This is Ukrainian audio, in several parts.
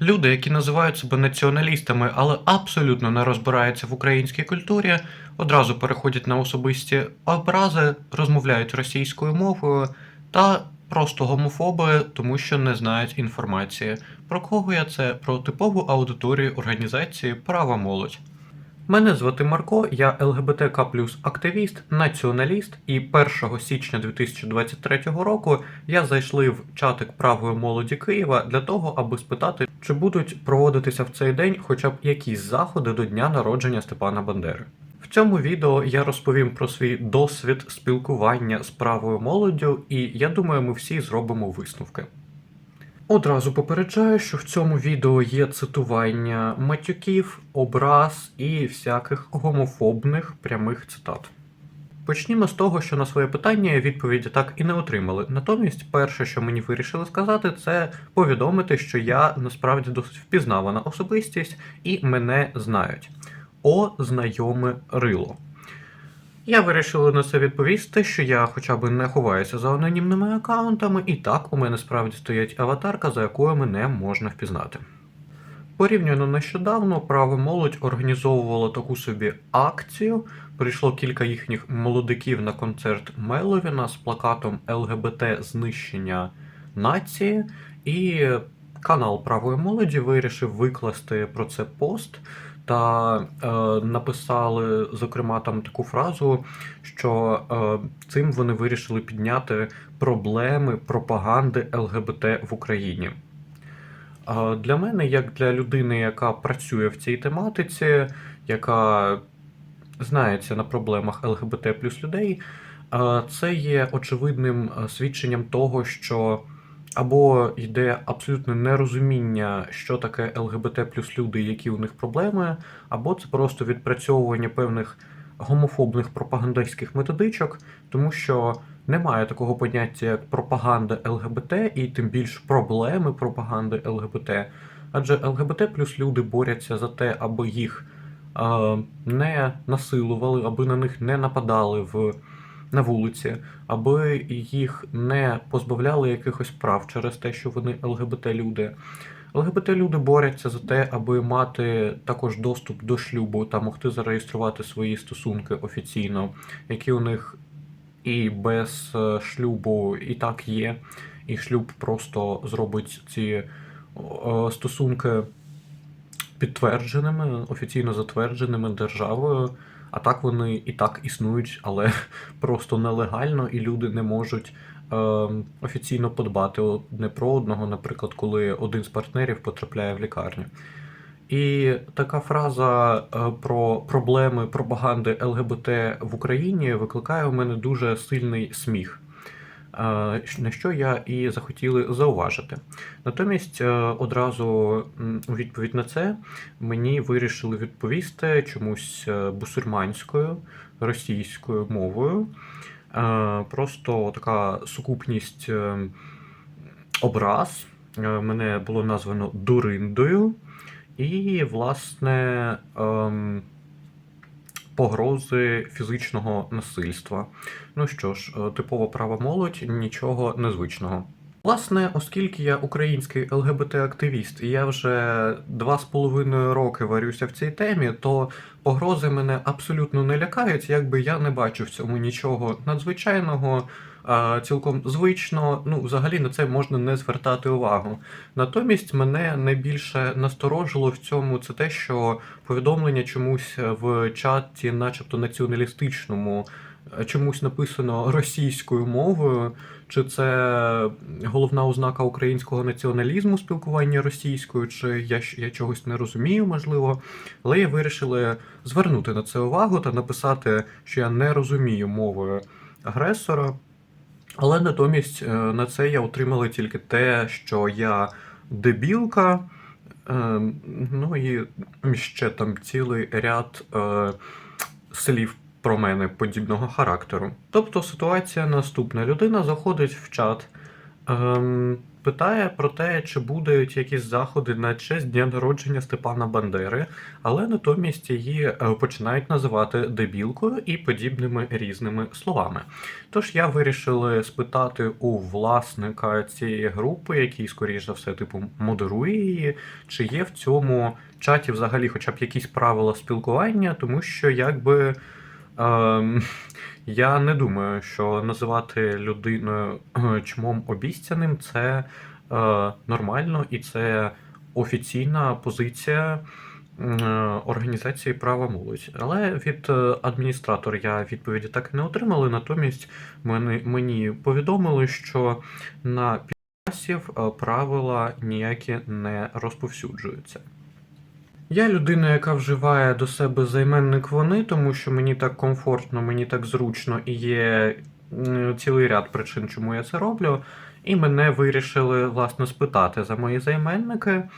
Люди, які називають себе націоналістами, але абсолютно не розбираються в українській культурі, одразу переходять на особисті образи, розмовляють російською мовою та просто гомофоби, тому що не знають інформації. Про кого я це? Про типову аудиторію організації Права молодь. Мене звати Марко, я ЛГБТК активіст, націоналіст, і 1 січня 2023 року я зайшли в чатик правої молоді Києва для того, аби спитати, чи будуть проводитися в цей день хоча б якісь заходи до дня народження Степана Бандери. В цьому відео я розповім про свій досвід спілкування з правою молоддю, і я думаю, ми всі зробимо висновки. Одразу попереджаю, що в цьому відео є цитування матюків, образ і всяких гомофобних прямих цитат. Почнімо з того, що на своє питання відповіді так і не отримали. Натомість, перше, що мені вирішили сказати, це повідомити, що я насправді досить впізнавана особистість і мене знають. О, знайоме рило. Я вирішила на це відповісти, що я хоча б не ховаюся за анонімними аккаунтами, і так у мене справді стоїть аватарка, за якою мене можна впізнати. Порівняно нещодавно право молодь організовувало таку собі акцію. Прийшло кілька їхніх молодиків на концерт Меловіна з плакатом ЛГБТ знищення нації, і канал правої молоді вирішив викласти про це пост та е, написали, зокрема, там таку фразу, що е, цим вони вирішили підняти проблеми пропаганди ЛГБТ в Україні. Е, для мене, як для людини, яка працює в цій тематиці, яка знається на проблемах ЛГБТ плюс людей, е, це є очевидним е, свідченням того, що або йде абсолютне нерозуміння, що таке ЛГБТ плюс люди, які у них проблеми, або це просто відпрацьовування певних гомофобних пропагандистських методичок, тому що немає такого поняття як пропаганда ЛГБТ і тим більш проблеми пропаганди ЛГБТ. Адже ЛГБТ плюс люди борються за те, аби їх е, не насилували, аби на них не нападали в на вулиці, аби їх не позбавляли якихось прав через те, що вони ЛГБТ-люди. ЛГБТ-люди борються за те, аби мати також доступ до шлюбу та могти зареєструвати свої стосунки офіційно, які у них і без е, шлюбу і так є. І шлюб просто зробить ці е, стосунки підтвердженими, офіційно затвердженими державою. А так вони і так існують, але просто нелегально, і люди не можуть е, офіційно подбати одне про одного, наприклад, коли один з партнерів потрапляє в лікарню. І така фраза е, про проблеми пропаганди ЛГБТ в Україні викликає у мене дуже сильний сміх. Е, на що я і захотіли зауважити. Натомість, е, одразу у відповідь на це мені вирішили відповісти чомусь е, бусурманською російською мовою. Просто така сукупність образ. Мене було названо дуриндою, і, власне, ем, погрози фізичного насильства. Ну що ж, е, типова права молодь, нічого незвичного. Власне, оскільки я український ЛГБТ-активіст, і я вже два з половиною роки варюся в цій темі, то погрози мене абсолютно не лякають, якби я не бачу в цьому нічого надзвичайного цілком звично. Ну, взагалі на це можна не звертати увагу. Натомість мене найбільше насторожило в цьому це те, що повідомлення чомусь в чаті, начебто націоналістичному, чомусь написано російською мовою. Чи це головна ознака українського націоналізму спілкування російською, чи я я чогось не розумію, можливо. Але я вирішили звернути на це увагу та написати, що я не розумію мовою агресора. Але натомість е, на це я отримала тільки те, що я дебілка, е, ну і ще там цілий ряд е, слів про мене подібного характеру. Тобто ситуація наступна: людина заходить в чат, ем, питає про те, чи будуть якісь заходи на честь дня народження Степана Бандери, але натомість її е, починають називати дебілкою і подібними різними словами. Тож я вирішив спитати у власника цієї групи, який, скоріш за все, типу, модерує її, чи є в цьому чаті взагалі хоча б якісь правила спілкування, тому що якби. Ем, я не думаю, що називати людиною е, чмом обіцяним це е, нормально і це офіційна позиція е, організації права молодь. Але від е, адміністратора я відповіді так і не отримали. Натомість мені, мені повідомили, що на підкасів е, правила ніякі не розповсюджуються. Я людина, яка вживає до себе займенник вони, тому що мені так комфортно, мені так зручно і є цілий ряд причин, чому я це роблю. І мене вирішили власне спитати за мої займенники е,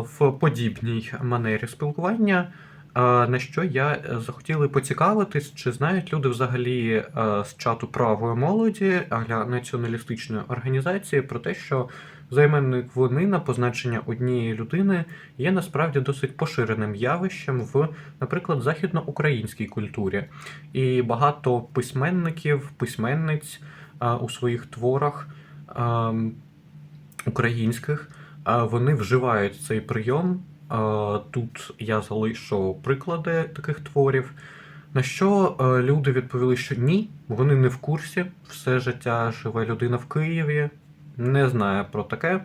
в подібній манері спілкування. е, На що я захотіли поцікавитись, чи знають люди взагалі е, з чату правої молоді аля націоналістичної організації про те, що займенник вони на позначення однієї людини є насправді досить поширеним явищем в, наприклад, західноукраїнській культурі. І багато письменників, письменниць у своїх творах українських вони вживають цей прийом. Тут я залишу приклади таких творів. На що люди відповіли, що ні, вони не в курсі. Все життя живе людина в Києві, не знає про таке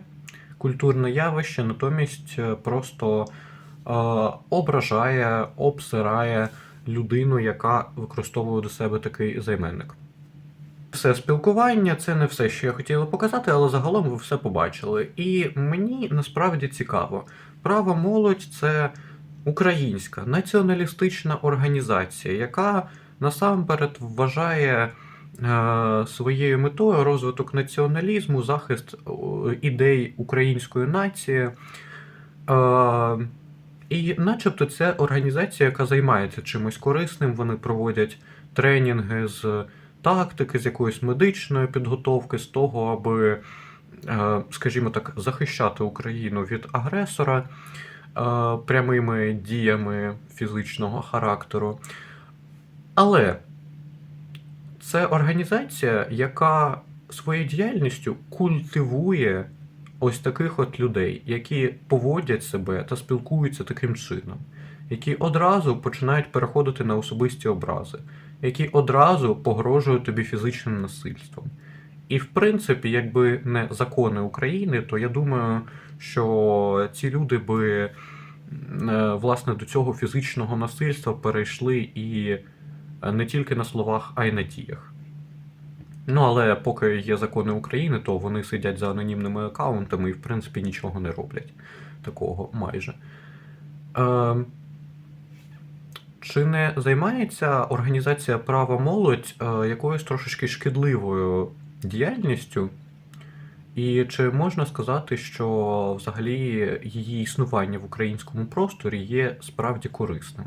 культурне явище, натомість е, просто е, ображає, обсирає людину, яка використовує до себе такий займенник. Все спілкування це не все, що я хотіла показати, але загалом ви все побачили. І мені насправді цікаво. Право молодь це українська націоналістична організація, яка насамперед вважає своєю метою розвиток націоналізму, захист е, ідей української нації. Е, і начебто це організація, яка займається чимось корисним. Вони проводять тренінги з тактики, з якоїсь медичної підготовки, з того, аби, е, скажімо так, захищати Україну від агресора е, прямими діями фізичного характеру. Але це організація, яка своєю діяльністю культивує ось таких от людей, які поводять себе та спілкуються таким чином, які одразу починають переходити на особисті образи, які одразу погрожують тобі фізичним насильством. І в принципі, якби не закони України, то я думаю, що ці люди би е, власне до цього фізичного насильства перейшли і не тільки на словах, а й на діях. Ну, але поки є закони України, то вони сидять за анонімними аккаунтами і, в принципі, нічого не роблять такого майже. Е, чи не займається організація права молодь е, якоюсь трошечки шкідливою діяльністю? І чи можна сказати, що взагалі її існування в українському просторі є справді корисним?